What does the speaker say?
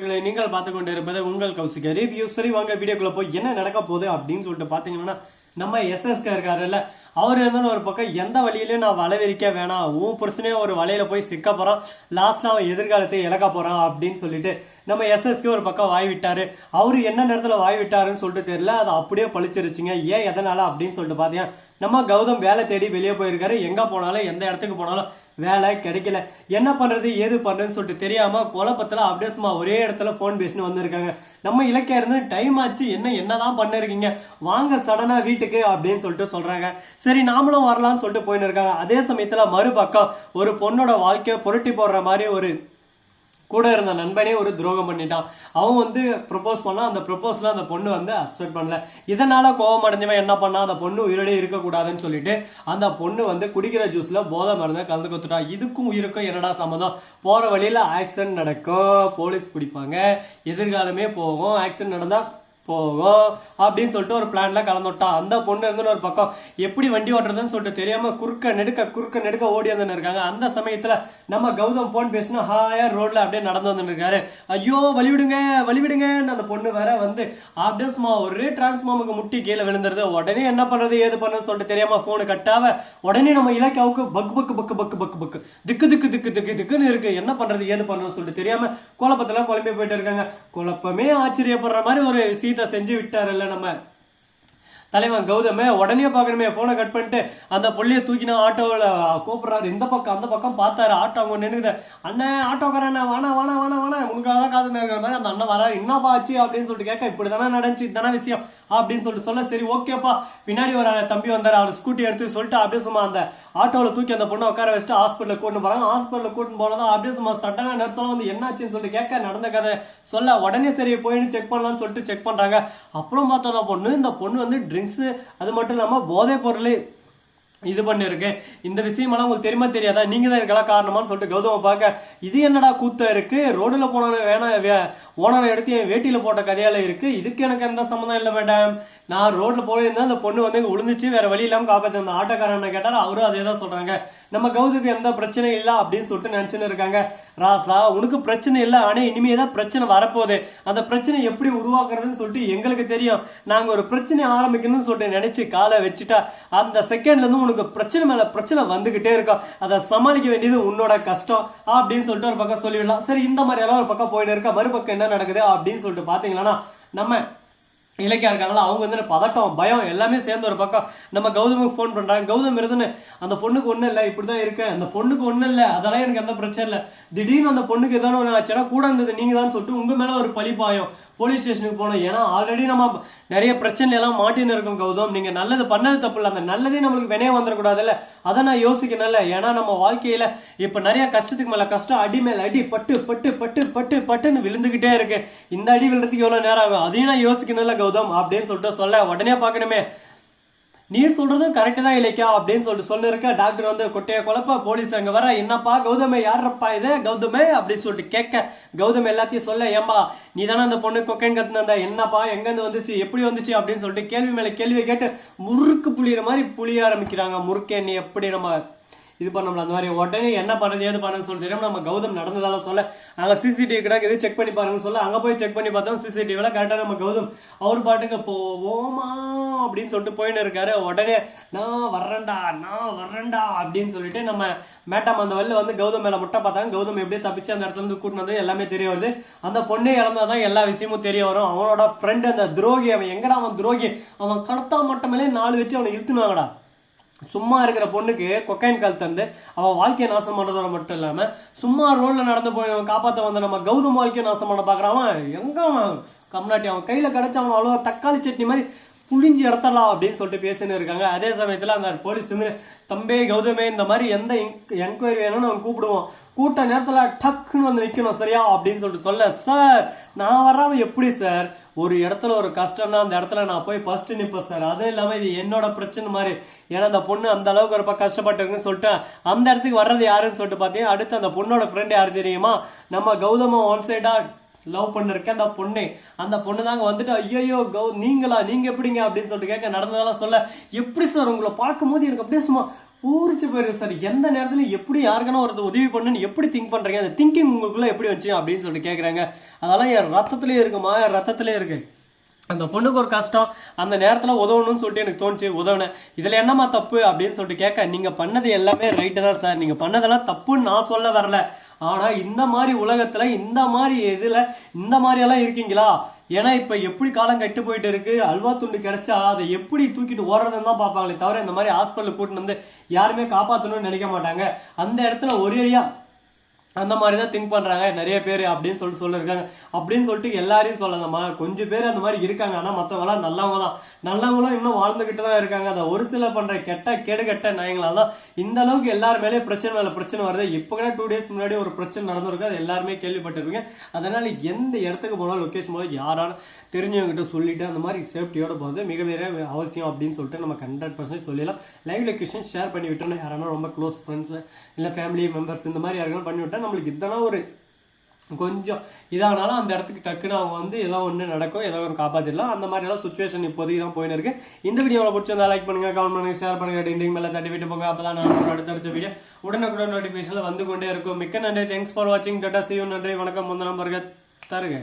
நீங்கள் பார்த்து கொண்டு இருப்பது உங்கள் கௌசிக ரிவ்யூ சரி வாங்க வீடியோக்குள்ள போய் என்ன நடக்க போகுது அப்படின்னு சொல்லிட்டு பாத்தீங்கன்னா நம்ம எஸ்எஸ்கே இருக்காருல்ல அவர் இருந்தாலும் ஒரு பக்கம் எந்த வழியிலையும் நான் வலை விரிக்க வேணாம். உன் புருஷனே ஒரு வலையில போய் சிக்க போறான். லாஸ்ட்ல அவன் எதிர்காலத்தை இழக்க போறான் அப்படின்னு சொல்லிட்டு நம்ம எஸ்எஸ்கே ஒரு பக்கம் வாய் விட்டாரு. அவர் என்ன நேரத்தில் வாய் விட்டாருன்னு சொல்லிட்டு தெரியல. அது அப்படியே பழிச்சிருச்சுங்க. ஏன் எதனால அப்படின்னு சொல்லிட்டு பாத்தீங்கன்னா நம்ம கௌதம் வேலை தேடி வெளியே போயிருக்காரு. எங்க போனாலும் எந்த இடத்துக்கு போனாலும் வேலை கிடைக்கல. என்ன பண்றது ஏது பண்றதுன்னு சொல்லிட்டு தெரியாம குழப்பத்துல அப்படியே சும்மா ஒரே இடத்துல போன் பேசினு வந்திருக்காங்க. நம்ம இலக்கிய இருந்து டைம் ஆச்சு. என்ன என்னதான் பண்ணிருக்கீங்க? வாங்க சடனா வீட்டுக்கு அப்படின்னு சொல்லிட்டு சொல்றாங்க. சரி நாமளும் வரலாம்னு சொல்லிட்டு போயின்னு இருக்காங்க. அதே சமயத்தில் மறுபக்கம் ஒரு பொண்ணோட வாழ்க்கையை புரட்டி போடுற மாதிரி ஒரு கூட இருந்த நண்பனே ஒரு துரோகம் பண்ணிட்டான். அவன் வந்து ப்ரொப்போஸ் பண்ணா அந்த ப்ரொபோஸ்ல அந்த பொண்ணு வந்து அக்செப்ட் பண்ணல. இதனால கோபம் அடைஞ்சவன் என்ன பண்ணா அந்த பொண்ணு உயிரோட இருக்கக்கூடாதுன்னு சொல்லிட்டு அந்த பொண்ணு வந்து குடிக்கிற ஜூஸ்ல போதை மருந்தை கலந்து கொடுத்துட்டான். இதுக்கும் உயிருக்கும் என்னடா சம்மந்தம் போற வழியில ஆக்சிடென்ட் நடக்கும். போலீஸ் பிடிப்பாங்க. எதிர்காலமே போகும். ஆக்சிடென்ட் நடந்தா போகும் அப்படின்னு சொல்லிட்டு ஒரு பிளான்ல கலந்து விட்டான். அந்த பொண்ணு இருந்து ஒரு பக்கம் எப்படி வண்டி ஓட்டுறதுன்னு சொல்லிட்டு தெரியாம குறுக்க நெடுக்க குறுக்க நெடுக்க ஓடி வந்து இருக்காங்க. அந்த சமயத்துல நம்ம கௌதம் போன் பேசினா ஹாயா ரோட்ல அப்படியே நடந்து வந்து இருக்காரு. ஐயோ வழிவிடுங்க வழிவிடுங்கன்னு அந்த பொண்ணு வேற வந்து அப்படியே சும்மா ஒரே டிரான்ஸ்ஃபார்முக்கு முட்டி கீழே விழுந்துருது. உடனே என்ன பண்றது ஏது பண்ணுறது சொல்லிட்டு தெரியாம போனு கட்டாவ. உடனே நம்ம இலக்காவுக்கு பக்கு பக்கு பக்கு பக்கு பக்கு பக்கு. திக்கு திக்கு திக்கு திக்கு திக்குன்னு இருக்கு. என்ன பண்றது ஏது பண்றது சொல்லிட்டு தெரியாம குழப்பத்துல குழம்பி போயிட்டு இருக்காங்க. குழப்பமே ஆச்சரியப்படுற மாதிரி ஒரு செஞ்சு விட்டாரல்ல நம்ம? தலைவன் கௌதமே உடனே பார்க்கணுமே போனை கட் பண்ணிட்டு அந்த புள்ளைய தூக்கினா ஆட்டோவில் கூப்பிடுறாரு. இந்த பக்கம் அந்த பக்கம் பார்த்தாரு ஆட்டோ அவங்க நின்றுது அண்ணன் ஆட்டோக்காரண்ணா வானா வானா வானா வானா உங்களுக்காக தான் காது இருக்கிற மாதிரி அந்த அண்ணன் வராரு. என்னப்பா ஆச்சு அப்படின்னு சொல்லிட்டு கேட்க இப்படி தானே நடந்துச்சு இதான விஷயம் அப்படின்னு சொல்லிட்டு சொல்ல சரி ஓகேப்பா. பின்னாடி ஒரு தம்பி வந்தார் அவர் ஸ்கூட்டி எடுத்து சொல்லிட்டு அப்படியே சும்மா அந்த ஆட்டோவில் தூக்கி அந்த பொண்ணை உட்கார வச்சுட்டு ஹாஸ்பிட்டலில் கூட்டு போறாங்க. ஹாஸ்பிட்டலில் கூட்டு போனதா அப்படியே சும்மா சட்டனா நர்ஸ் வந்து என்னாச்சுன்னு சொல்லிட்டு கேட்க நடந்த கதை சொல்ல உடனே சரி போயின்னு செக் பண்ணலாம்னு சொல்லிட்டு செக் பண்றாங்க. அப்புறம் பார்த்தா பொண்ணு இந்த பொண்ணு வந்து ட்ரிங்க்ஸ் அது மட்டும் இல்லாமல் போதைப் பொருளை இது பண்ணிருக்கு இந்த விஷயமெல்லாம் உங்களுக்கு தெரியுமா தெரியாதா? நீங்க தான் இதுக்கெல்லாம் காரணமான்னு சொல்லிட்டு கௌதம பார்க்க இது என்னடா கூத்த இருக்கு? ரோடுல போனவன வேணா ஓனரை எடுத்து என் வேட்டியில போட்ட கதையால இருக்கு. இதுக்கு எனக்கு எந்த சம்மந்தம் இல்லை மேடம் நான் ரோட்ல போயிருந்தா அந்த பொண்ணு வந்து இங்க விழுந்துச்சு வேற வழி இல்லாம காப்பாற்ற அந்த ஆட்டோக்காரன் கேட்டாரு? அவரும் அதே தான் சொல்றாங்க. நம்ம கௌதுக்கு எந்த பிரச்சனையும் இல்லை அப்படின்னு சொல்லிட்டு நினைச்சுன்னு இருக்காங்க. ராசா உனக்கு பிரச்சனை இல்லை ஆனா இனிமே தான் பிரச்சனை வரப்போகுது. அந்த பிரச்சனை எப்படி உருவாக்குறதுன்னு சொல்லிட்டு எங்களுக்கு தெரியும். நாங்க ஒரு பிரச்சனை ஆரம்பிக்கணும்னு சொல்லிட்டு நினைச்சு காலை வச்சுட்டா அந்த செகண்ட்ல இருந்து உனக்கு பிரச்சனை மேல பிரச்சனை வந்துகிட்டே இருக்கா. அதை சமாளிக்க வேண்டியது உன்னோட கஷ்டம் அப்படின்னு சொல்லிட்டு ஒரு பக்கம் சொல்லிவிடலாம் சரி இந்த மாதிரி எல்லாம் ஒரு பக்கம் போயிட்டு இருக்கா. மறுபக்கம் என்ன நடக்குது அப்படின்னு சொல்லிட்டு பாத்தீங்கன்னா நம்ம இலக்கியா இருக்காங்களா அவங்க வந்து பதட்டம் பயம் எல்லாமே சேர்ந்து ஒரு பக்கம். நம்ம கௌதமுக்கு ஃபோன் பண்றாங்க. கௌதம் இருந்துன்னு அந்த பொண்ணுக்கு ஒன்றும் இல்லை இப்படிதான் இருக்கேன் அந்த பொண்ணுக்கு ஒன்றும் இல்லை. அதெல்லாம் எனக்கு எந்த பிரச்சனை இல்லை. திடீர்னு அந்த பொண்ணுக்கு ஏதாவது ஒன்று ஆச்சுன்னா கூட இருந்தது நீங்க தான் சொல்லிட்டு உங்க மேல ஒரு பழி பாயம் போலீஸ் ஸ்டேஷனுக்கு போகணும். ஏன்னா ஆல்ரெடி நம்ம நிறைய பிரச்சனை எல்லாம் மாட்டின்னு இருக்கோம் கௌதம். நீங்க நல்லது பண்ணது தப்பு இல்லை. அந்த நல்லதே நம்மளுக்கு வினைய வந்துடக்கூடாதுல்ல. அதை நான் யோசிக்கணும்ல. ஏன்னா நம்ம வாழ்க்கையில இப்ப நிறைய கஷ்டத்துக்கு மேல கஷ்டம் அடி மேல அடி பட்டு பட்டு பட்டு பட்டு பட்டுன்னு விழுந்துகிட்டே இருக்கு. இந்த அடி விழுறதுக்கு எவ்வளவு நேரம் ஆகும்? அதையும் நான் யோசிக்கணும்ல கௌதம். அப்படின்னு சொல்லிட்டு சொல்ல உடனே பார்க்கணுமே. நீ சொல்றதும் கரெக்ட் தான் இலக்கியா அப்படின்னு சொல்லிட்டு சொல்லிருக்க டாக்டர் வந்து கொட்டையை குழப்ப போலீஸ் அங்க வர என்னப்பா கௌதமே யாரப்பா இது? கௌதமே? அப்படின்னு சொல்லிட்டு கேட்க கௌதம் எல்லாத்தையும் சொல்ல ஏம்பா நீ தானே அந்த பொண்ணு கொக்கைன் கத்துனந்த என்னப்பா எங்கேருந்து வந்துச்சு? எப்படி வந்துச்சு? அப்படின்னு சொல்லிட்டு கேள்வி மேல கேள்வி கேட்டு முறுக்கு புளியற மாதிரி புளிய ஆரம்பிக்கிறாங்க முறுக்கு நீ எப்படி நம்ம இது பண்ணோம்ல அந்த மாதிரி உடனே என்ன பண்ணுறது ஏது பண்ணுன்னு சொல்லி தெரியாமல் நம்ம கௌதம் நடந்ததால சொல்ல அங்க சிசிடிவி கிடக்கு இது செக் பண்ணி பாருங்கன்னு சொல்ல அங்க போய் செக் பண்ணி பார்த்தோம் சிசிடிவில கரெக்டா நம்ம கௌதம் அவர் பாட்டுக்கு போவோமா அப்படின்னு சொல்லிட்டு போயின்னு இருக்காரு. உடனே நான் வர்றேன்டா நான் வர்றேன்டா அப்படின்னு சொல்லிட்டு நம்ம மேட்டம் அந்த வழியில வந்து கௌதம் மேல முட்டை பார்த்தாங்க. கௌதம் எப்படியே தப்பிச்சு அந்த இடத்துல இருந்து கூட்டினது எல்லாமே தெரிய வருது. அந்த பொண்ணே இழந்தாதான் எல்லா விஷயமும் தெரிய வரும். அவனோட ஃப்ரெண்ட் அந்த துரோகி அவன் எங்கடா அவன் துரோகி? அவன் கடத்தா மட்டும் நாலு வச்சு அவனை இழுத்துனாங்கடா சும்மா இருக்கிற பொண்ணுக்கு கொக்கைன் கால் தந்து அவன் வாழ்க்கையை நாசம் பண்றதோட மட்டும் இல்லாம சும்மா ரோட்ல நடந்து போய் காப்பாற்ற வந்து வந்த நம்ம கௌதம் வாழ்க்கையை நாசம் பண்ண பாக்குறான் எங்க அவன்? கம்நாட்டி அவன் கையில் கிடைச்ச அவன் அவ்வளோ தக்காளி சட்னி மாதிரி புளிஞ்சு இடத்தலாம் அப்படின்னு சொல்லிட்டு பேசின்னு இருக்காங்க. அதே சமயத்தில் அந்த போலீஸ் வந்து தம்பே கௌதமே இந்த மாதிரி எந்த என்கொயரி வேணும்னு நம்ம கூப்பிடுவோம். கூட்ட நேரத்தில் டக்குன்னு வந்து நிற்கணும் சரியா? அப்படின்னு சொல்லிட்டு சொல்ல சார் நான் வராம எப்படி சார்? ஒரு இடத்துல ஒரு கஷ்டம்னா அந்த இடத்துல நான் போய் ஃபர்ஸ்ட் நிற்பேன் சார். அதுவும் இல்லாமல் இது என்னோட பிரச்சனை மாதிரி. ஏன்னா அந்த பொண்ணு அந்த அளவுக்கு ரொம்ப கஷ்டப்பட்டிருக்குன்னு சொல்லிட்டு அந்த இடத்துக்கு வர்றது யாருன்னு சொல்லிட்டு பார்த்தீங்கன்னா அடுத்து அந்த பொண்ணோட ஃப்ரெண்ட் யார் தெரியுமா? நம்ம கௌதம ஒன் சைடாக லவ் பண்ணிருக்கேன். அந்த பொண்ணு. அந்த பொண்ணு தாங்க வந்துட்டு ஐயோ கௌ நீங்களா? நீங்க எப்படிங்க? அப்படின்னு சொல்லிட்டு கேட்க நடந்ததெல்லாம் சொல்ல. எப்படி சார் உங்களை பார்க்கும்போது எனக்கு அப்படியே சும்மா ஊறிச்சு போயிருது சார். எந்த நேரத்துல எப்படி யாருக்கான ஒருத்தர் உதவி பண்ணுன்னு எப்படி திங்க் பண்றீங்க? அந்த திங்கிங் உங்களுக்குள்ள எப்படி வச்சு அப்படின்னு சொல்லிட்டு கேட்குறாங்க அதெல்லாம் என் ரத்தத்திலேயே இருக்குமா? என் ரத்தத்திலே இருக்கு. அந்த பொண்ணுக்கு ஒரு கஷ்டம். அந்த நேரத்தில் உதவணும்னு சொல்லிட்டு எனக்கு தோணுச்சு. உதவினேன். இதில் என்னம்மா தப்பு? அப்படின்னு சொல்லிட்டு கேட்க நீங்கள் பண்ணது எல்லாமே ரைட்டு தான் சார். நீங்கள் பண்ணதெல்லாம் தப்புன்னு நான் சொல்ல வரல. ஆனால் இந்த மாதிரி உலகத்தில் இந்த மாதிரி இதில் இந்த மாதிரியெல்லாம் இருக்கீங்களா? ஏன்னா இப்போ எப்படி காலம் கட்டு போயிட்டு இருக்கு? அல்வா துண்டு கிடைச்சா அதை எப்படி தூக்கிட்டு ஓடுறதுன்னு தான் பார்ப்பாங்களே தவிர இந்த மாதிரி ஹாஸ்பிட்டலில் கூட்டிட்டு வந்து யாருமே காப்பாற்றணும்னு நினைக்க மாட்டாங்க. அந்த இடத்துல ஒரேடியா அந்த மாதிரி தான் திங்க் பண்ணுறாங்க நிறைய பேர் அப்படின்னு சொல்லிட்டு சொல்லியிருக்காங்க அப்படின்னு சொல்லிட்டு எல்லாரையும் சொல்லலாமா கொஞ்சம் பேர் அந்த மாதிரி இருக்காங்க. ஆனால் மற்றவங்களாம் நல்லவங்க தான் நல்லவங்களும் இன்னும் வாழ்ந்துக்கிட்டு தான் இருக்காங்க. அதை ஒரு சில பண்ணுற கெட்ட கேடு கெட்ட நாயங்களால தான் இந்த அளவுக்கு எல்லார் மேலேயும் பிரச்சனை மேலே பிரச்சனை வருது. இப்போ கூட டூ டேஸ் முன்னாடி ஒரு பிரச்சனை நடந்திருக்கு. அது எல்லாருமே கேள்விப்பட்டிருப்பீங்க. அதனால் எந்த இடத்துக்கு போனாலும் லொக்கேஷன் போதும் யாராலும் தெரிஞ்சவங்ககிட்ட சொல்லிட்டு அந்த மாதிரி சேஃப்டியோட போகிறது மிக மிக அவசியம் அப்படின்னு சொல்லிட்டு நம்ம ஹண்ட்ரட் பர்சன்ட் சொல்லிடலாம். லைவ் லொக்கேஷன் ஷேர் பண்ணி விட்டுருந்தேன் யாரானா ரொம்ப க்ளோஸ் ஃப்ரெண்ட்ஸ் இல்லை ஃபேமிலி மெம்பர்ஸ் இந்த மாதிரி யாருக்கும் பண்ணி விட்டா நம்மளுக்கு இத்தனை ஒரு கொஞ்சம் இதானாலும் அந்த இடத்துக்கு டக்குன்னு அவங்க வந்து ஏதோ ஒன்று நடக்கும் ஏதோ ஒரு காப்பாற்றிடலாம் அந்த மாதிரி எல்லாம் சுச்சுவேஷன் இப்போதைக்கு தான் போயின்னு இருக்கு. இந்த வீடியோவில் பிடிச்சிருந்தா லைக் பண்ணுங்க கமெண்ட் பண்ணுங்க ஷேர் பண்ணுங்க டிண்டிங் மேலே தட்டி விட்டு போங்க. அப்பதான் நான் ஒரு அடுத்தடுத்த வீடியோ உடனுக்குடன் நோட்டிஃபிகேஷனில் வந்து கொண்டே இருக்கும். மிக்க நன்றி. தேங்க்ஸ் ஃபார் வாட்சிங் டாட்டா சியூ நன்றி. வணக்கம். முந்த நம்பருக்கு தருங்க